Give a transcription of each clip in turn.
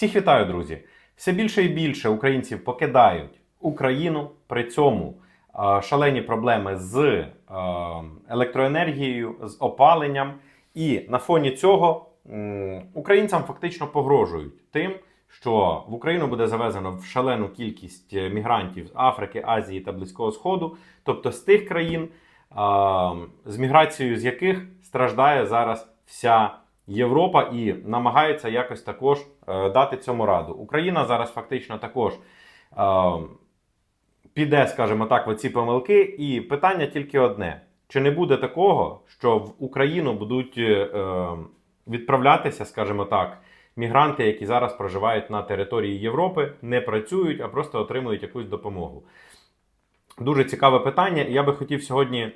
Всіх вітаю, друзі! Все більше і більше українців покидають Україну. При цьому шалені проблеми з електроенергією, з опаленням. І на фоні цього українцям фактично погрожують тим, що в Україну буде завезено в шалену кількість е, мігрантів з Африки, Азії та Близького Сходу, тобто з тих країн, з міграцією з яких страждає зараз вся Європа і намагається якось також дати цьому раду. Україна зараз фактично також е, піде, скажімо так, в ці помилки. І питання тільки одне: чи не буде такого, що в Україну будуть е, е, відправлятися, скажімо так, мігранти, які зараз проживають на території Європи, не працюють, а просто отримують якусь допомогу? Дуже цікаве питання, і я би хотів сьогодні е,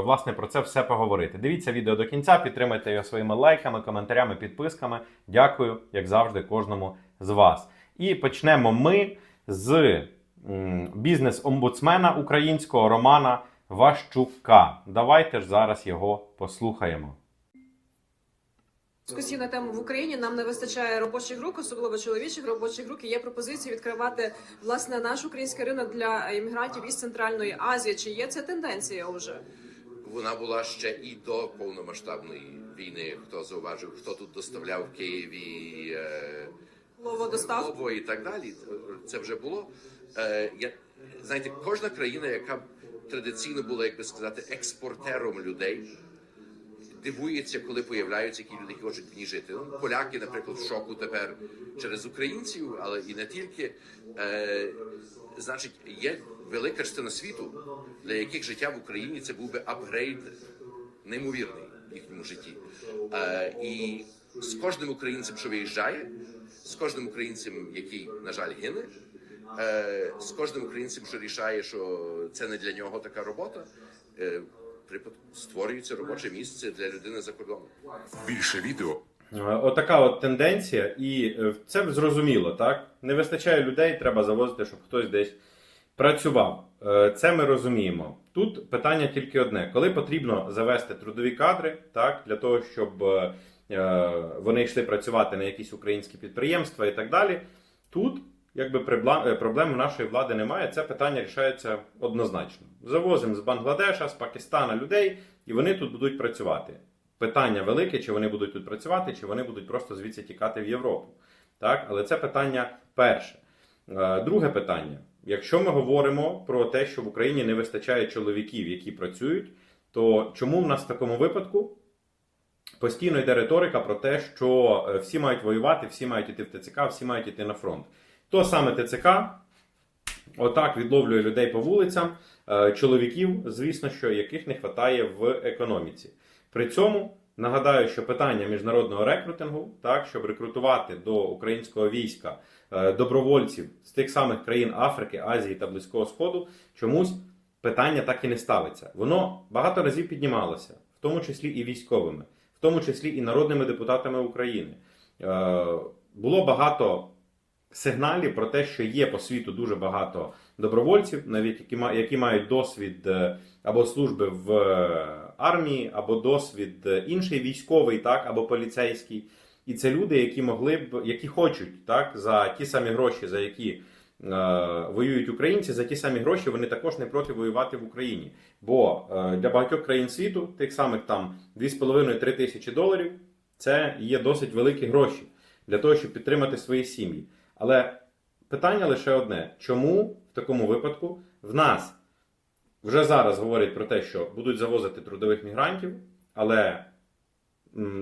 власне про це все поговорити. Дивіться відео до кінця, підтримайте його своїми лайками, коментарями, підписками. Дякую, як завжди, кожному з вас. І почнемо ми з бізнес-омбудсмена українського Романа Ващука. Давайте ж зараз його послухаємо. Дискусії на тему в Україні нам не вистачає робочих рук, особливо чоловічих робочих рук. І є пропозиції відкривати власне наш український ринок для іммігрантів із центральної Азії. Чи є це тенденція вже? Вона була ще і до повномасштабної війни. Хто зауважив, хто тут доставляв в Києві е, Слово і так далі. Це вже було. Е, я, знаєте, кожна країна, яка традиційно була, як би сказати, експортером людей, дивується, коли появляються які люди, які хочуть в ній жити. Ну, поляки, наприклад, в шоку тепер через українців, але і не тільки. Е, значить, є велика частина світу, для яких життя в Україні це був би апгрейд неймовірний в їхньому житті. Е, і з кожним українцем, що виїжджає, з кожним українцем, який, на жаль, гине, е, з кожним українцем, що рішає, що це не для нього така робота, е, створюється робоче місце для людини за кордоном. Більше відео Е, Отака от тенденція, і е, це зрозуміло, так? Не вистачає людей, треба завозити, щоб хтось десь працював. Е, Це ми розуміємо. Тут питання тільки одне: коли потрібно завести трудові кадри, так, для того, щоб вони йшли працювати на якісь українські підприємства і так далі. Тут якби е, проблеми нашої влади немає. Це питання рішається однозначно. Завозимо з Бангладеша, з Пакистана людей, і вони тут будуть працювати. Питання велике, чи вони будуть тут працювати, чи вони будуть просто звідси тікати в Європу. Так? Але це питання перше. Е, Друге питання: якщо ми говоримо про те, що в Україні не вистачає чоловіків, які працюють, то чому в нас в такому випадку постійно йде риторика про те, що е, всі мають воювати, всі мають іти в ТЦК, всі мають іти на фронт? То саме ТЦК отак відловлює людей по вулицям, е, чоловіків, звісно, що яких не вистачає в економіці. При цьому нагадаю, що питання міжнародного рекрутингу, так щоб рекрутувати до українського війська е, добровольців з тих самих країн Африки, Азії та Близького Сходу, чомусь питання так і не ставиться. Воно багато разів піднімалося, в тому числі і військовими, в тому числі і народними депутатами України. Е, Було багато сигналів про те, що є по світу дуже багато добровольців, навіть які які мають досвід е, або служби в е, армії, або досвід е, інший військовий, так або поліцейський. І це люди, які могли б, які хочуть так за ті самі гроші, за які е, воюють українці, за ті самі гроші вони також не проти воювати в Україні. Бо е, для багатьох країн світу, тих самих там 2,5-3 тисячі доларів, це є досить великі гроші для того, щоб підтримати свої сім'ї. Але питання лише одне: чому в такому випадку в нас вже зараз говорять про те, що будуть завозити трудових мігрантів, але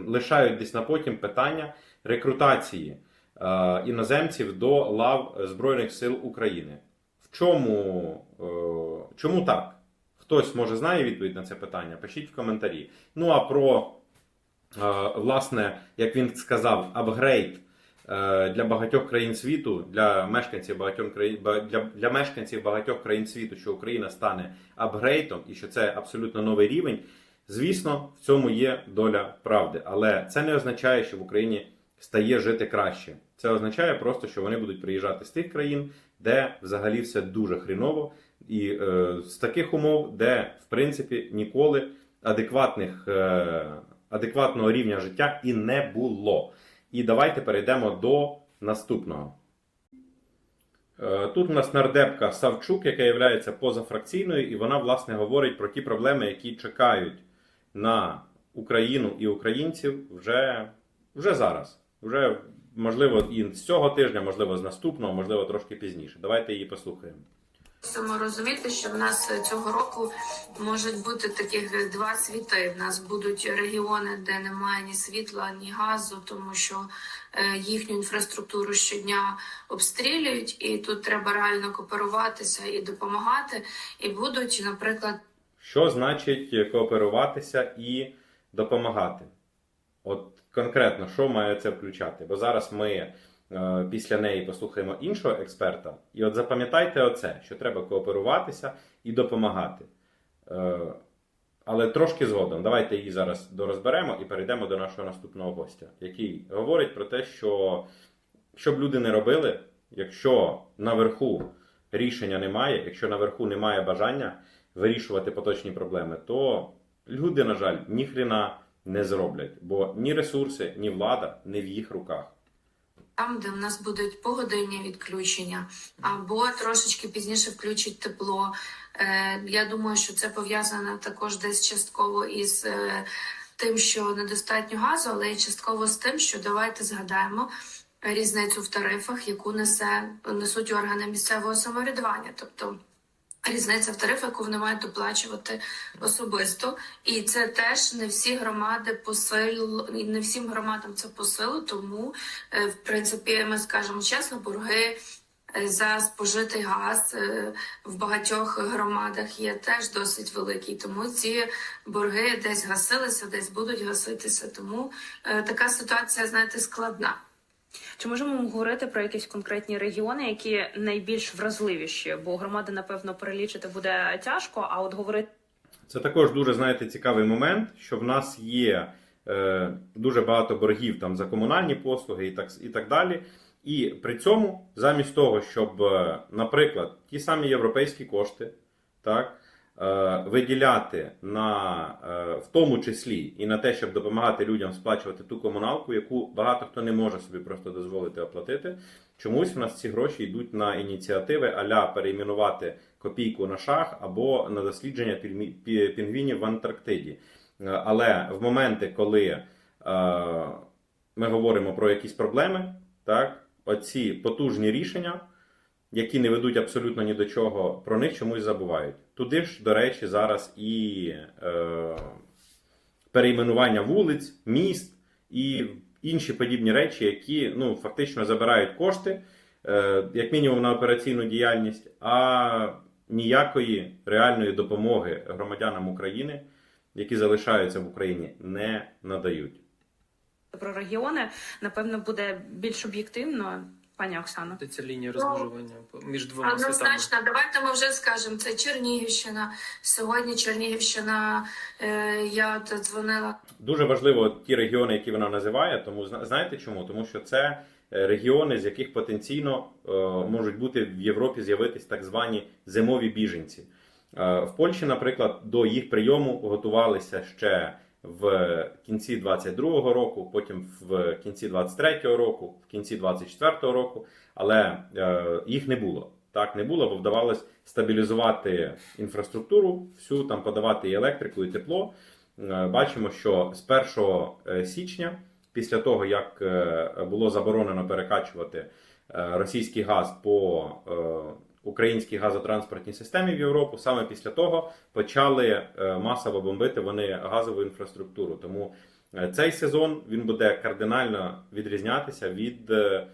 лишають десь на потім питання рекрутації е, іноземців до лав Збройних сил України. В чому, е, чому так? Хтось може знає відповідь на це питання? Пишіть в коментарі. Ну а про, е, власне, як він сказав, апгрейд для багатьох країн світу, для мешканців багатьох країн для, для мешканців багатьох країн світу, що Україна стане апгрейдом і що це абсолютно новий рівень. Звісно, в цьому є доля правди, але це не означає, що в Україні стає жити краще. Це означає просто, що вони будуть приїжджати з тих країн, де взагалі все дуже хріново, і е, з таких умов, де в принципі ніколи адекватних, е, адекватного рівня життя і не було. І давайте перейдемо до наступного. Е, Тут у нас нардепка Савчук, яка є позафракційною, і вона, власне, говорить про ті проблеми, які чекають на Україну і українців вже, вже зараз. Вже, можливо, і з цього тижня, можливо, з наступного, можливо, трошки пізніше. Давайте її послухаємо. Мусимо розуміти, що в нас цього року можуть бути таких два світи. В нас будуть регіони, де немає ні світла, ні газу, тому що е, їхню інфраструктуру щодня обстрілюють, і тут треба реально кооперуватися і допомагати. І будуть, наприклад, Що значить кооперуватися і допомагати? От конкретно, що має це включати? Бо зараз ми після неї послухаємо іншого експерта. І от запам'ятайте оце, що треба кооперуватися і допомагати. Е, але трошки згодом. Давайте її зараз дорозберемо і перейдемо до нашого наступного гостя, який говорить про те, що що б люди не робили, якщо наверху рішення немає, якщо наверху немає бажання вирішувати поточні проблеми, то люди, на жаль, ніхрена не зроблять, бо ні ресурси, ні влада не в їх руках. Там, де в нас будуть погодинні відключення, або трошечки пізніше включить тепло. Е, я думаю, що це пов'язано також десь частково із е, тим, що недостатньо газу, але й частково з тим, що давайте згадаємо різницю в тарифах, яку несе несуть органи місцевого самоврядування, тобто. Різниця в тарифах, яку вони мають доплачувати особисто, і це теж не всі громади по силу, і не всім громадам це по силу, тому Е, В принципі, ми скажемо чесно, борги е, за спожитий газ е, в багатьох громадах є теж досить великі. Тому ці борги десь гасилися, десь будуть гаситися. Тому така ситуація, знаєте, складна. Чи можемо говорити про якісь конкретні регіони, які найбільш вразливіші? Бо громади, напевно, перелічити буде тяжко, а от говорити Це також дуже знаєте цікавий момент, що в нас є е, дуже багато боргів там за комунальні послуги і так, і так далі. І при цьому, замість того, щоб, е, наприклад, ті самі європейські кошти, так, виділяти на е, в тому числі і на те, щоб допомагати людям сплачувати ту комуналку, яку багато хто не може собі просто дозволити оплатити. Чомусь в нас ці гроші йдуть на ініціативи аля перейменувати копійку на шах або на дослідження пінгвінів в Антарктиді. Е, Але в моменти, коли е, ми говоримо про якісь проблеми, так, оці потужні рішення, які не ведуть абсолютно ні до чого, про них чомусь забувають. Туди ж, до речі, зараз і е, перейменування вулиць, міст і інші подібні речі, які ну, фактично забирають кошти, е, як мінімум на операційну діяльність, а ніякої реальної допомоги громадянам України, які залишаються в Україні, не надають. про регіони, напевно, буде більш об'єктивно, пані Оксано. Це лінія розмежування між двома світами. Давайте ми вже скажемо. Це Чернігівщина. Сьогодні Чернігівщина. Е, я от дзвонила Дуже важливо ті регіони, які вона називає. Тому зна- знаєте чому? Тому що це е, регіони, з яких потенційно е, можуть бути в Європі з'явитись так звані зимові біженці. Е, В Польщі, наприклад, до їх прийому готувалися ще в кінці 22-го року, потім в кінці 23-го року, в кінці 24-го року, але е, їх не було. Так не було, бо вдавалось стабілізувати інфраструктуру, всю там подавати і електрику, і тепло. Е, Бачимо, що з 1 січня, після того як е, було заборонено перекачувати е, російський газ по е, українській газотранспортній системі в Європу, саме після того почали е, масово бомбити вони газову інфраструктуру. Тому е, цей сезон він буде кардинально відрізнятися від е,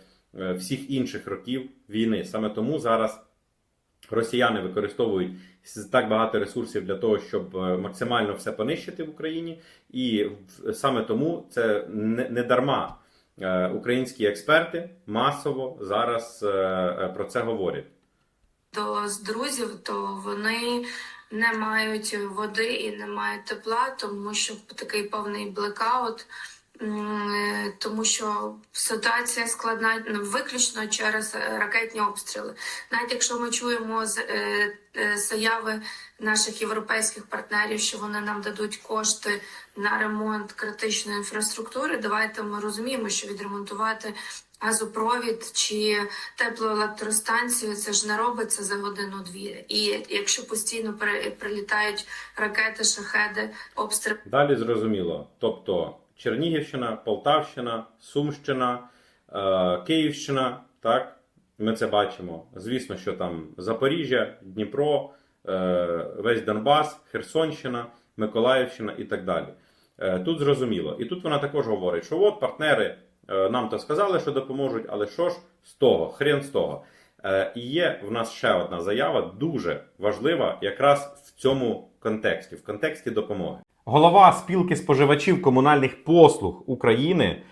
всіх інших років війни. Саме тому зараз росіяни використовують так багато ресурсів для того, щоб максимально все понищити в Україні, і саме тому це не, дарма. Українські експерти масово зараз про це говорять. До з друзів, то вони не мають води і не мають тепла, тому що такий повний блекаут. е, Тому що ситуація складна виключно через е, ракетні обстріли. Навіть якщо ми чуємо з е, заяви наших європейських партнерів, що вони нам дадуть кошти на ремонт критичної інфраструктури, давайте ми розуміємо, що відремонтувати газопровід чи теплоелектростанцію, це ж не робиться за годину-дві. І якщо постійно при- прилітають ракети, шахеди, обстріли. Далі зрозуміло. Тобто Чернігівщина, Полтавщина, Сумщина, е, Київщина, так, ми це бачимо. Звісно, що там Запоріжжя, Дніпро, е, весь Донбас, Херсонщина, Миколаївщина і так далі. Е, Тут зрозуміло. І тут вона також говорить, що от партнери нам то сказали, що допоможуть, але що ж з того? Хрен з того. Е, І є в нас ще одна заява, дуже важлива, якраз в цьому контексті, в контексті допомоги. Голова спілки споживачів комунальних послуг України е,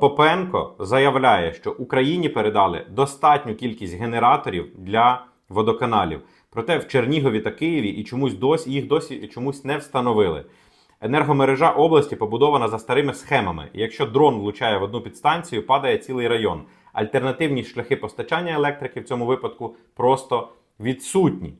Попенко заявляє, що Україні передали достатню кількість генераторів для водоканалів. Проте в Чернігові та Києві і чомусь досі їх досі чомусь не встановили. Енергомережа області побудована за старими схемами. Якщо дрон влучає в одну підстанцію, падає цілий район. Альтернативні шляхи постачання електрики в цьому випадку просто відсутні.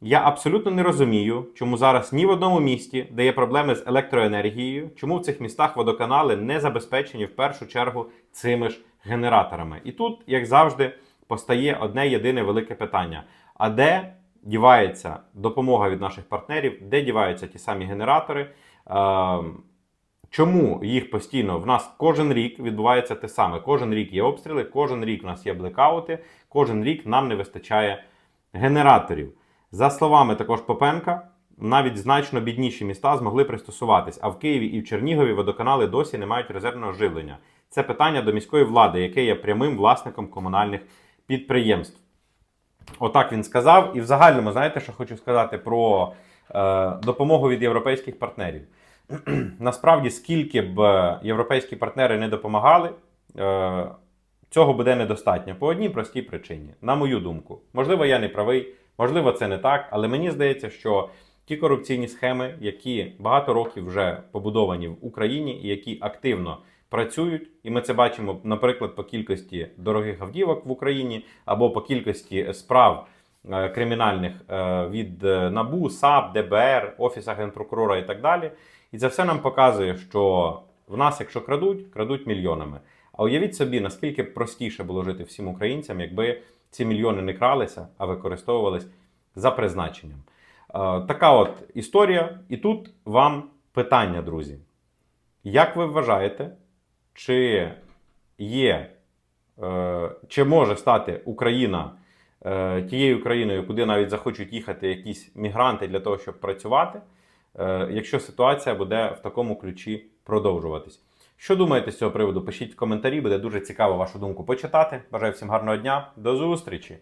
Я абсолютно не розумію, чому зараз ні в одному місті, де є проблеми з електроенергією, чому в цих містах водоканали не забезпечені в першу чергу цими ж генераторами. І тут, як завжди, постає одне єдине велике питання: а де дівається допомога від наших партнерів, де діваються ті самі генератори? Чому їх постійно в нас кожен рік відбувається те саме? Кожен рік є обстріли, кожен рік у нас є блекаути, кожен рік нам не вистачає генераторів. За словами також Попенка, навіть значно бідніші міста змогли пристосуватись, а в Києві і в Чернігові водоканали досі не мають резервного живлення. Це питання до міської влади, яке є прямим власником комунальних підприємств. Отак він сказав. І в загальному, знаєте, що хочу сказати про допомогу від європейських партнерів. Насправді, скільки б е, європейські партнери не допомагали, е, цього буде недостатньо по одній простій причині, на мою думку. Можливо, я не правий, можливо, це не так, але мені здається, що ті корупційні схеми, які багато років вже побудовані в Україні і які активно працюють, і ми це бачимо, наприклад, по кількості дорогих автівок в Україні або по кількості справ е, кримінальних е, від е, НАБУ, САП, ДБР, Офіса Генпрокурора і так далі. І це все нам показує, що в нас, якщо крадуть, крадуть мільйонами. А уявіть собі, наскільки простіше було жити всім українцям, якби ці мільйони не кралися, а використовувались за призначенням. Е, така от історія. І тут вам питання, друзі. Як ви вважаєте, чи є, е, чи може стати Україна е, тією країною, куди навіть захочуть їхати якісь мігранти для того, щоб працювати, е, якщо ситуація буде в такому ключі продовжуватись? Що думаєте з цього приводу? Пишіть в коментарі, буде дуже цікаво вашу думку почитати. Бажаю всім гарного дня, до зустрічі!